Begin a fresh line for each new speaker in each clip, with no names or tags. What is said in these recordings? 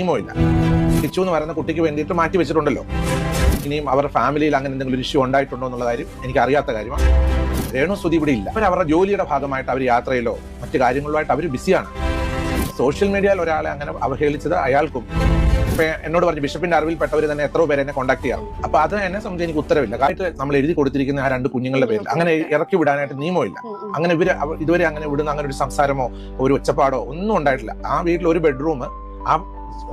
നിയമമില്ല തിരിച്ചു എന്ന് പറയുന്ന കുട്ടിക്ക് വേണ്ടിയിട്ട് മാറ്റി വെച്ചിട്ടുണ്ടല്ലോ. ഇനിയും അവരുടെ ഫാമിലിയിൽ അങ്ങനെ എന്തെങ്കിലും ഒരു ഇഷ്യൂ ഉണ്ടായിട്ടുണ്ടോ എന്നുള്ള കാര്യം എനിക്ക് അറിയാത്ത കാര്യമാണ്. രേണു സ്തുതി ഇവിടെ ഇല്ല. അവർ അവരുടെ ജോലിയുടെ ഭാഗമായിട്ട് അവർ യാത്രയിലോ മറ്റു കാര്യങ്ങളുമായിട്ട് അവർ ബിസിയാണ്. സോഷ്യൽ മീഡിയയിൽ ഒരാളെ അങ്ങനെ അവഹേളിച്ചത് അയാൾക്കും. ഇപ്പൊ എന്നോട് പറഞ്ഞു ബിഷപ്പിന്റെ അറിവിൽപ്പെട്ടവർ തന്നെ എത്രയോ പേര് എന്നെ കോൺടാക്ട് ചെയ്യാറ് അപ്പൊ അത് എന്നെ സംബന്ധിച്ച് എനിക്ക് ഉത്തരവില്ല. കാര്യമായിട്ട് നമ്മൾ എഴുതി കൊടുത്തിരിക്കുന്ന ആ രണ്ട് കുഞ്ഞുങ്ങളുടെ പേരിൽ. അങ്ങനെ ഇറക്കി വിടാനായിട്ട് നിയമമില്ല. അങ്ങനെ ഇവർ ഇതുവരെ അങ്ങനെ വിടുന്ന അങ്ങനെ ഒരു സംസാരമോ ഒരു ഒച്ചപ്പാടോ ഒന്നും ഉണ്ടായിട്ടില്ല. ആ വീട്ടിൽ ഒരു ബെഡ്റൂം ആ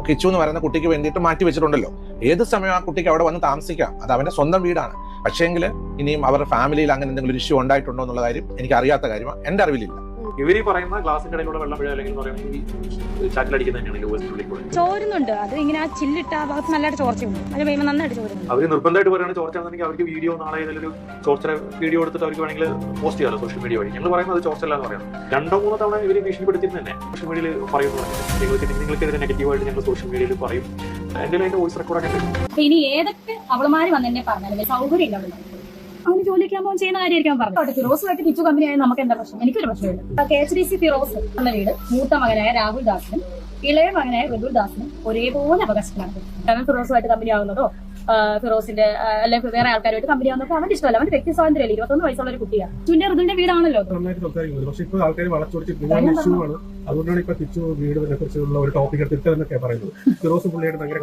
കിച്ചു എന്ന് പറയുന്ന കുട്ടിക്ക് വേണ്ടിയിട്ട് മാറ്റി വെച്ചിട്ടുണ്ടല്ലോ. ഏത് സമയം ആ കുട്ടിക്ക് അവിടെ വന്ന് താമസിക്കാം? അത് അവന്റെ സ്വന്തം വീടാണ്. പക്ഷേങ്കിൽ ഇനിയും അവരുടെ ഫാമിലിയിൽ അങ്ങനെ എന്തെങ്കിലും ഒരു ഇഷ്യൂ ഉണ്ടായിട്ടുണ്ടോ എന്നുള്ള കാര്യം എനിക്ക് അറിയാത്ത കാര്യമാണ് എന്റെ അറിവിലില്ല.
ഇവർ പറയുന്ന ഗ്ലാസിന്റെ ഇടയിലൂടെ വെള്ളം വീഴുക അല്ലെങ്കിൽ പറയുന്നത് ഈ ചാക്കിലടിക്കുന്ന തന്നെയാണ് യൂഎസിനുള്ളിൽ കൂടെ.
ചോരുന്നുണ്ട്. അത് ഇങ്ങനെ ആ ചില്ലിട്ട ആ ഭാഗത്ത് നല്ലതായിട്ട് ചോർച്ചയുണ്ട് അത് കഴിയുമ്പോൾ നന്നായിട്ട് ചോരുന്നു
അവർ നിർബന്ധമായിട്ട് ചോർച്ചാണെന്നുണ്ടെങ്കിൽ അവർക്ക് വീഡിയോ നാളെ ഏതെങ്കിലും ഒരു ചോർച്ച വീഡിയോ എടുത്തിട്ട് അവർക്ക് വേണമെങ്കിൽ പോസ്റ്റ് ചെയ്യാമല്ലോ സോഷ്യൽ മീഡിയ വഴി. ഞങ്ങൾ പറയുന്നത് ചോർച്ചല്ല എന്ന് പറയുന്നത് രണ്ടോ മൂന്നോ തവണ ഇവർ ഭീഷണിപ്പെടുത്തിയിരുന്നു തന്നെ സോഷ്യൽ മീഡിയയിൽ പറയുന്നു നിങ്ങൾക്ക് നിങ്ങൾക്കെതിരെ നെഗറ്റീവായിട്ട് ഞങ്ങൾ സോഷ്യൽ മീഡിയയിൽ പറയും. എന്റെ വോയിസ് റെക്കോർഡൊക്കെ
ഇനി ഏതൊക്കെ അവളുമാര് വന്നെ പറഞ്ഞാലും സൗകര്യമില്ല അവിടെ അവന് ജോലിക്ക് ആകുമ്പോൾ ചെയ്യുന്ന കാര്യമായിരിക്കും പറഞ്ഞു ഫിറോസുമായിട്ട് കിച്ചു കമ്പനിയായ നമുക്ക് എന്താ പ്രശ്നം? എനിക്കൊരു പ്രശ്നമില്ല K H D C Firoz എന്ന വീട് മൂത്ത മകനായ രാഹുൽ ദാസിനും ഇളയ മകനായ ഋതുൽ ദാസിനും ഒരേപോലെ അവകാശമാണ് കാരണം ഫിറോസുമായിട്ട് കമ്പനി ആവുന്നതോ ഫിറോസിന്റെ അല്ലെങ്കിൽ വേറെ ആൾക്കാരുമായിട്ട് കമ്പനി ആവുന്നതോ അവന്റെ ഇഷ്ടമല്ല. അവന്റെ വ്യക്തി സ്വാതന്ത്ര്യമല്ല. ഇരുപത്തൊന്ന് വയസ്സുള്ള ഒരു കുട്ടിയാണ്. ചുന്റെ ഋതുവിന്റെ വീടാണല്ലോ
അതുകൊണ്ടാണ് ഇപ്പൊ തിരിച്ചു വീടിനെ കുറിച്ചുള്ള ഒരു ടോപ്പിക് എടുത്തിട്ടെന്നൊക്കെ പറയുന്നത്. ഫിറോസ് പുള്ളിയുടെ ഭയങ്കര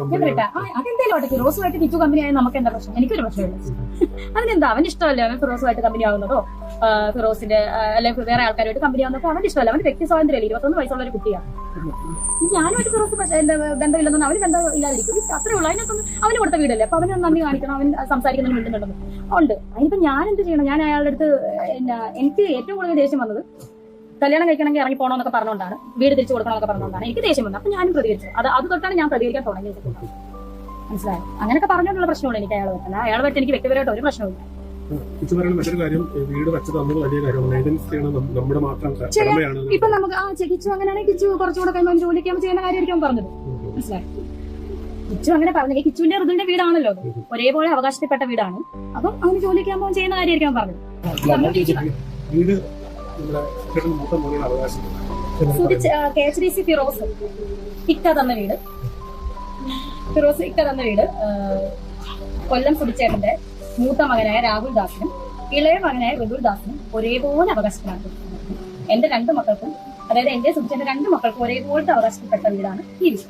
ആട്ടെ ഫിറോസുമായിട്ട് കിച്ചു കമ്പനി ആയ നമുക്ക് എന്താ പ്രശ്നം? എനിക്കൊരു പ്രശ്നമില്ല. അതിനെന്താ? അവൻ ഇഷ്ടമല്ല? അവൻ ഫിറോസുമായിട്ട് കമ്പനി ആവുന്നതോ ഫിറോസിന്റെ അല്ലെങ്കിൽ വേറെ ആൾക്കാരുമായിട്ട് കമ്പനി ആവുന്നതോ അവൻ ഇഷ്ടമല്ല. അവൻ വ്യക്തി സ്വാതന്ത്ര്യമല്ല. ഇരുപത്തൊന്ന് വയസ്സുള്ള ഒരു കുട്ടിയാണ് ഞാനുമായിട്ട് ഫിറോസ് ബന്ധമില്ലെന്നൊന്നും അവന് ബന്ധം ഇല്ലാതിരിക്കും. അത്രേ ഉള്ളൂ. അതിനകത്തൊന്നും അവന് കൊടുത്ത വീടല്ലേ? അപ്പൊ അവന് നന്ദി കാണിക്കണം. അവൻ സംസാരിക്കുന്നതിന് മിണ്ടുന്നുണ്ടെന്ന് ഉണ്ട്. അതിനിപ്പോ ഞാൻ എന്ത് ചെയ്യണം? ഞാൻ അയാളുടെ അടുത്ത് എനിക്ക് ഏറ്റവും കൂടുതൽ ദേഷ്യം വന്നത് കല്യാണം കഴിക്കണമെങ്കിൽ ഇറങ്ങി പോകണമെന്നൊക്കെ പറഞ്ഞുകൊണ്ടാണ് വീട് തിരിച്ചു കൊടുക്കണമെന്നൊക്കെ പറഞ്ഞുകൊണ്ടാണ് എനിക്ക് ദേഷ്യം വന്നത് അപ്പൊ ഞാനും പ്രതികരിച്ചു അത് അത് തൊട്ടാണ് ഞാൻ പ്രതികരിക്കാൻ തുടങ്ങിയത് മനസ്സിലായോ അങ്ങനെയൊക്കെ പറഞ്ഞുകൊണ്ടുള്ള പ്രശ്നമുള്ളൂ എനിക്ക് അയാൾ വെക്കുന്നത് അയാൾ പറ്റി എനിക്ക് വ്യക്തിപരമായിട്ട് ഒരു പ്രശ്നമില്ല
തിരിച്ചു പറയുന്ന മറ്റൊരു കാര്യം വീട് വെച്ച് തന്നത് വലിയ കാര്യമാണ് നമ്മുടെ മാത്രം. കടമയാണ്
ഇപ്പൊ നമുക്ക് ആ കിച്ചു അങ്ങനെയാണെങ്കിൽ കിച്ചു കുറച്ചുകൂടെ കഴിയുമ്പോൾ ജോലിക്ക് ചെയ്യുന്ന കാര്യമായിരിക്കും പറഞ്ഞത് മനസ്സിലായി കിച്ചു അങ്ങനെ പറഞ്ഞു കിച്ചുവിന്റെ ഋതുവിന്റെ വീടാണല്ലോ ഒരേപോലെ അവകാശപ്പെട്ട വീടാണ് അപ്പം അങ്ങനെ ജോലിക്ക് ആകുമ്പോൾ ചെയ്യുന്ന കാര്യമായിരിക്കും പറഞ്ഞത്
വീട് നമ്മുടെ ചേട്ടൻ മൂത്ത മോനിയുടെ അവകാശം
ഫിറോസ് ഇക്ക തന്ന വീട്. ഫിറോസ് ഇക്ക തന്ന വീട് കൊല്ലം സുടിച്ചേട്ടന്റെ മൂത്ത മകനായ രാഹുൽ ദാസിനും ഇളയ മകനായ ഋതുൽ ദാസിനും ഒരേപോലെ അവകാശപ്പെടാൻ എന്റെ രണ്ട് മക്കൾക്കും അതായത് എന്റെ സുധിച്ചേട്ടന്റെ രണ്ട് മക്കൾക്കും ഒരേപോലത്തെ അവകാശപ്പെട്ട വീടാണ് ഈ വീട്.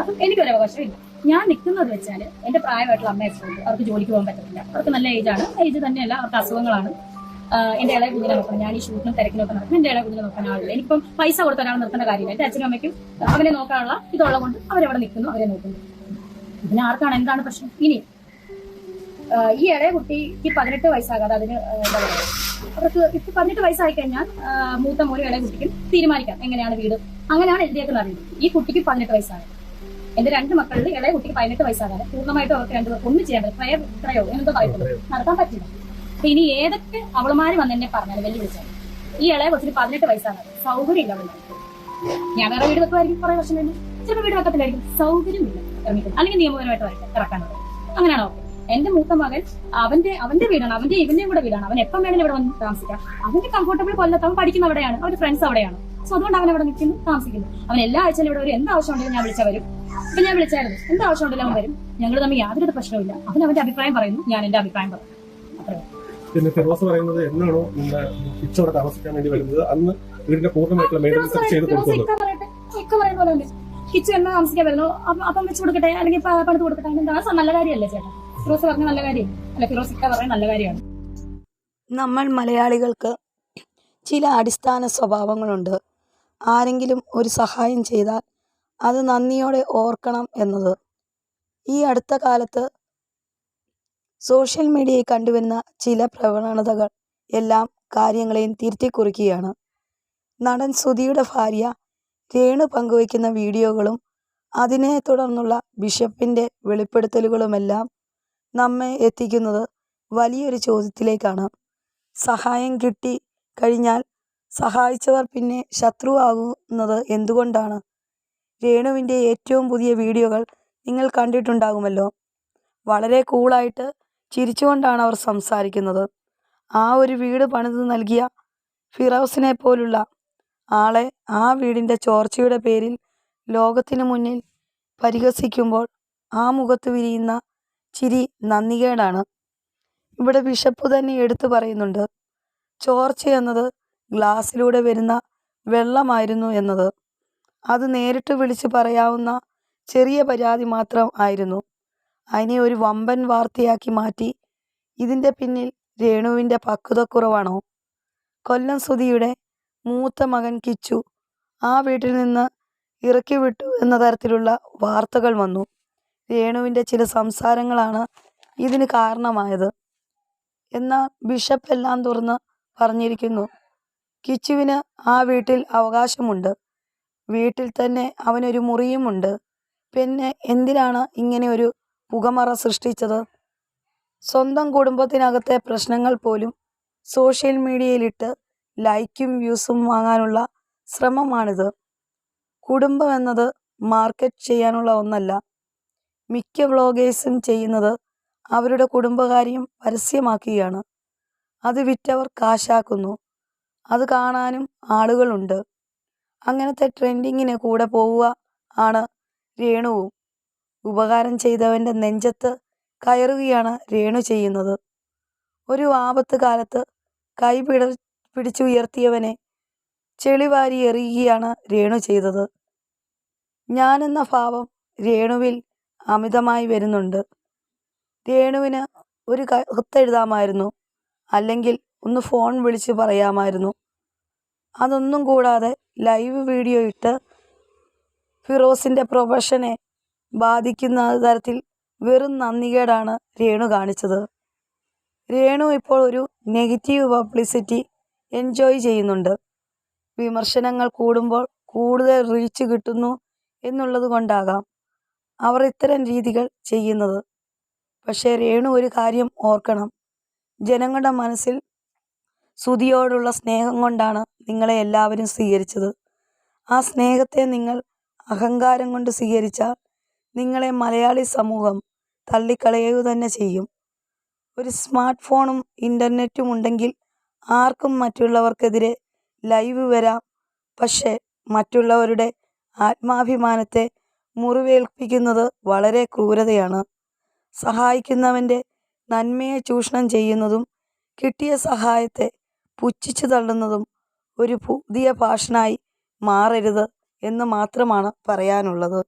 അപ്പം എനിക്കൊരു അവകാശമില്ല ഞാൻ നിൽക്കുന്നത് വെച്ചാൽ എന്റെ പ്രായമായിട്ടുള്ള അമ്മ ഉണ്ട് അവർക്ക് ജോലിക്ക് പോകാൻ പറ്റത്തില്ല. അവർക്ക് നല്ല ഏജാണ് ഏജ് തന്നെയല്ല അവർക്ക് അസുഖങ്ങളാണ്. എന്റെ ഇളയ കുഞ്ഞിനെ നോക്കണം. ഞാൻ ഈ ഷൂട്ടിനും തിരക്കിനും ഒക്കെ നടക്കും. എന്റെ ഇളയ കുഞ്ഞിനെ നോക്കാൻ ആളില്ല. എനിക്കിപ്പം പൈസ കൊടുത്ത ഒരാൾ നിർത്തേണ്ട കാര്യമില്ല. എന്റെ അച്ഛനും അമ്മയ്ക്കും അവനെ നോക്കാനുള്ള ഇതുള്ളത് കൊണ്ട് അവരവിടെ നിൽക്കുന്നു അവരെ നോക്കുന്നു. പിന്നെ ആർക്കാണ് എന്താണ് പ്രശ്നം? ഇനി ഈ ഇളയ കുട്ടിക്ക് പതിനെട്ട് വയസ്സാകാതെ അതിന് എന്താ പറയുക അവർക്ക് ഇപ്പൊ പതിനെട്ട് വയസ്സായി കഴിഞ്ഞാൽ മൂത്ത മോനും ഇളയ കുട്ടിക്കും തീരുമാനിക്കാം എങ്ങനെയാണ് വീട്. അങ്ങനെയാണ് എഴുതിയേക്കുന്നത് അറിയുന്നത്. ഈ കുട്ടിക്ക് പതിനെട്ട് വയസ്സാകും എന്റെ രണ്ട് മക്കളിൽ ഇളയ കുട്ടിക്ക് പതിനെട്ട് വയസ്സാകാതെ പൂർണമായിട്ടും അവർക്ക് രണ്ടുപേർക്ക് ഒന്നും ചെയ്യാൻ പറ്റും പ്രയോ പ്രയോ എന്തോ പറയുന്നത് നടത്താൻ പറ്റില്ല. അപ്പൊ ഇനി ഏതൊക്കെ അവളുമാര് വന്ന് എന്നെ പറഞ്ഞാലും വെല്ലുവിളിച്ചാൽ ഈ ഇളയ കൊച്ചിന് പതിനെട്ട് വയസ്സാണ്. സൗകര്യമില്ല അവളുടെ ഞാൻ വേറെ വീട് വെക്കുമായിരിക്കും കുറെ വർഷം കഴിഞ്ഞ്. ചിലപ്പോൾ വീട് വെക്കത്തില്ലായിരിക്കും. സൗകര്യമില്ല ഇല്ല അല്ലെങ്കിൽ നിയമപരമായിട്ട് വരട്ടെ ഇറക്കാനുള്ളത് അങ്ങനെയാണോ എന്റെ മൂത്ത മകൻ അവന്റെ അവന്റെ വീടാണ്. അവന്റെ ഇവന്റെയും കൂടെ വീടാണ്. അവൻ എപ്പം വേണമെങ്കിലും ഇവിടെ വന്ന് താമസിക്കാം. അവന്റെ കംഫർട്ടബിൾ കൊല്ലത്ത് അവൻ പഠിക്കുന്ന അവിടെയാണ്. അവന്റെ ഫ്രണ്ട്സ് അവിടെയാണ്. സോ അതുകൊണ്ട് അവൻ അവിടെ നിൽക്കുന്നു താമസിക്കുന്നു. അവൻ എല്ലാ ആഴ്ചയിലും ഇവിടെ ഒരു എന്ത് ആവശ്യം ഉണ്ടെങ്കിലും ഞാൻ വിളിച്ചാൽ വരും. ഇപ്പൊ ഞാൻ വിളിച്ചായിരുന്നു. എന്ത് ആവശ്യം ഉണ്ടെങ്കിലും അവൻ വരും. ഞങ്ങൾ തമ്മിൽ യാതൊരു പ്രശ്നവുമില്ല. അവൻ അവന്റെ അഭിപ്രായം പറയുന്നു. ഞാൻ എന്റെ അഭിപ്രായം പറയുന്നു. അത്രേ
പിന്നെ ഫിറോസ് പറയുന്നത് എന്നാണോ തിരിച്ചവിടെ താമസിക്കാൻ വേണ്ടി വരുന്നത്? അന്ന് വീടിന്റെ പൂർണമായിട്ടുള്ള മെയിന്റനൻസ് ചെയ്ത് കൊടുക്കുന്നത്
കിച്ചു എന്നാ താമസിക്കാൻ വരുന്നു. അപ്പം- അപ്പം വെച്ച് കൊടുക്കട്ടെ അല്ലെങ്കിൽ പണിത് കൊടുക്കട്ടെ. എന്താ നല്ല കാര്യമല്ലേ ചേട്ടാ? ഫിറോസ് പറഞ്ഞ നല്ല കാര്യം. അല്ല ഫിറോസ് ഇക്ക പറഞ്ഞ നല്ല കാര്യമാണ്.
നമ്മൾ മലയാളികൾക്ക് ചില അടിസ്ഥാന സ്വഭാവങ്ങളുണ്ട്. ആരെങ്കിലും ഒരു സഹായം ചെയ്താൽ അത് നന്ദിയോടെ ഓർക്കണം എന്നത്. ഈ അടുത്ത കാലത്ത് സോഷ്യൽ മീഡിയയിൽ കണ്ടുവരുന്ന ചില പ്രവണതകൾ എല്ലാം കാര്യങ്ങളെയും തിരുത്തി കുറിക്കുകയാണ് നടൻ സുധിയുടെ ഭാര്യ രേണു പങ്കുവയ്ക്കുന്ന വീഡിയോകളും അതിനെ തുടർന്നുള്ള ബിഷപ്പിന്റെ വെളിപ്പെടുത്തലുകളുമെല്ലാം നമ്മെ എത്തിക്കുന്നത് വലിയൊരു ചോദ്യത്തിലേക്കാണ്. സഹായം കിട്ടി കഴിഞ്ഞാൽ സഹായിച്ചവർ പിന്നെ ശത്രുവാകുന്നത് എന്തുകൊണ്ടാണ്? രേണുവിന്റെ ഏറ്റവും പുതിയ വീഡിയോകൾ നിങ്ങൾ കണ്ടിട്ടുണ്ടാകുമല്ലോ. വളരെ കൂളായിട്ട് ചിരിച്ചുകൊണ്ടാണ് അവർ സംസാരിക്കുന്നത്. ആ ഒരു വീട് പണിത് നൽകിയ ഫിറോസിനെ പോലുള്ള ആളെ ആ വീടിന്റെ ചോർച്ചയുടെ പേരിൽ ലോകത്തിനു മുന്നിൽ പരിഹസിക്കുമ്പോൾ ആ മുഖത്ത് വിരിയുന്ന ചിരി നന്ദികേടാണ്. ഇവിടെ വിശപ്പ് തന്നെ എടുത്തു പറയുന്നുണ്ട്. ചോർച്ച എന്നത് ഗ്ലാസ്സിലൂടെ വരുന്ന വെള്ളമായിരുന്നു എന്നത്. അത് നേരിട്ട് വിളിച്ച് പറയാവുന്ന ചെറിയ പരാതി മാത്രം ആയിരുന്നു. അതിനെ ഒരു വമ്പൻ വാർത്തയാക്കി മാറ്റി. ഇതിന്റെ പിന്നിൽ രേണുവിന്റെ പക്വതക്കുറവാണോ? കൊല്ലം സുധിയുടെ മൂത്ത മകൻ കിച്ചു ആ വീട്ടിൽ നിന്ന് ഇറക്കി വിട്ടു എന്ന തരത്തിലുള്ള വാർത്തകൾ വന്നു. രേണുവിന്റെ ചില സംസാരങ്ങളാണ് ഇതിന് കാരണമായത്. എന്നാൽ ബിഷപ്പ് എല്ലാം തുറന്ന് പറഞ്ഞിരിക്കുന്നു കിച്ചുവിന് ആ വീട്ടിൽ അവകാശമുണ്ട്. വീട്ടിൽ തന്നെ അവനൊരു മുറിയുമുണ്ട്. പിന്നെ എന്തിനാണ് ഇങ്ങനെ ഒരു പുകമറ സൃഷ്ടിച്ചത്. സ്വന്തം കുടുംബത്തിനകത്തെ പ്രശ്നങ്ങൾ പോലും സോഷ്യൽ മീഡിയയിലിട്ട് ലൈക്കും വ്യൂസും വാങ്ങാനുള്ള ശ്രമമാണിത്. കുടുംബം എന്നത് മാർക്കറ്റ് ചെയ്യാനുള്ള ഒന്നല്ല. മിക്ക വ്ളോഗേഴ്സും ചെയ്യുന്നത് അവരുടെ കുടുംബകാര്യം പരസ്യമാക്കുകയാണ്. അത് വിറ്റവർ കാശാക്കുന്നു. അത് കാണാനും ആളുകളുണ്ട്. അങ്ങനത്തെ ട്രെൻഡിങ്ങിന് കൂടെ പോവുക ആണ് രേണുവും. ഉപകാരം ചെയ്തവന്റെ നെഞ്ചത്ത് കയറുകയാണ് രേണു ചെയ്യുന്നത്. ഒരു ആപത്ത് കാലത്ത് കൈ പിട പിടിച്ചുയർത്തിയവനെ ചെളിവാരി എറിയുകയാണ് രേണു ചെയ്തത്. ഞാനെന്ന ഭാവം രേണുവിൽ അമിതമായി വരുന്നുണ്ട്. രേണുവിന് ഒരു കത്തെഴുതാമായിരുന്നു. അല്ലെങ്കിൽ ഒന്ന് ഫോൺ വിളിച്ച് പറയാമായിരുന്നു. അതൊന്നും കൂടാതെ ലൈവ് വീഡിയോ ഇട്ട് ഫിറോസിന്റെ പ്രൊഫഷനെ ബാധിക്കുന്ന തരത്തിൽ വെറും നന്ദികേടാണ് രേണു കാണിച്ചത്. രേണു ഇപ്പോൾ ഒരു നെഗറ്റീവ് പബ്ലിസിറ്റി എൻജോയ് ചെയ്യുന്നുണ്ട്. വിമർശനങ്ങൾ കൂടുമ്പോൾ കൂടുതൽ റീച്ച് കിട്ടുന്നു എന്നുള്ളത് കൊണ്ടാകാം അവർ ഇത്തരം രീതികൾ ചെയ്യുന്നത്. പക്ഷേ രേണു ഒരു കാര്യം ഓർക്കണം. ജനങ്ങളുടെ മനസ്സിൽ സുതിയോടുള്ള സ്നേഹം കൊണ്ടാണ് നിങ്ങളെ എല്ലാവരും സ്വീകരിച്ചത്. ആ സ്നേഹത്തെ നിങ്ങൾ അഹങ്കാരം കൊണ്ട് സ്വീകരിച്ചാൽ നിങ്ങളെ മലയാളി സമൂഹം തള്ളിക്കളയുക തന്നെ ചെയ്യും. ഒരു സ്മാർട്ട് ഫോണും ഇന്റർനെറ്റും ഉണ്ടെങ്കിൽ ആർക്കും മറ്റുള്ളവർക്കെതിരെ ലൈവ് വരാം. പക്ഷേ മറ്റുള്ളവരുടെ ആത്മാഭിമാനത്തെ മുറിവേൽപ്പിക്കുന്നത് വളരെ ക്രൂരതയാണ്. സഹായിക്കുന്നവന്റെ നന്മയെ ചൂഷണം ചെയ്യുന്നതും കിട്ടിയ സഹായത്തെ പുച്ഛിച്ചു തള്ളുന്നതും ഒരു പുതിയ ഫാഷനായി മാറരുത് എന്ന് മാത്രമാണ് പറയാനുള്ളത്.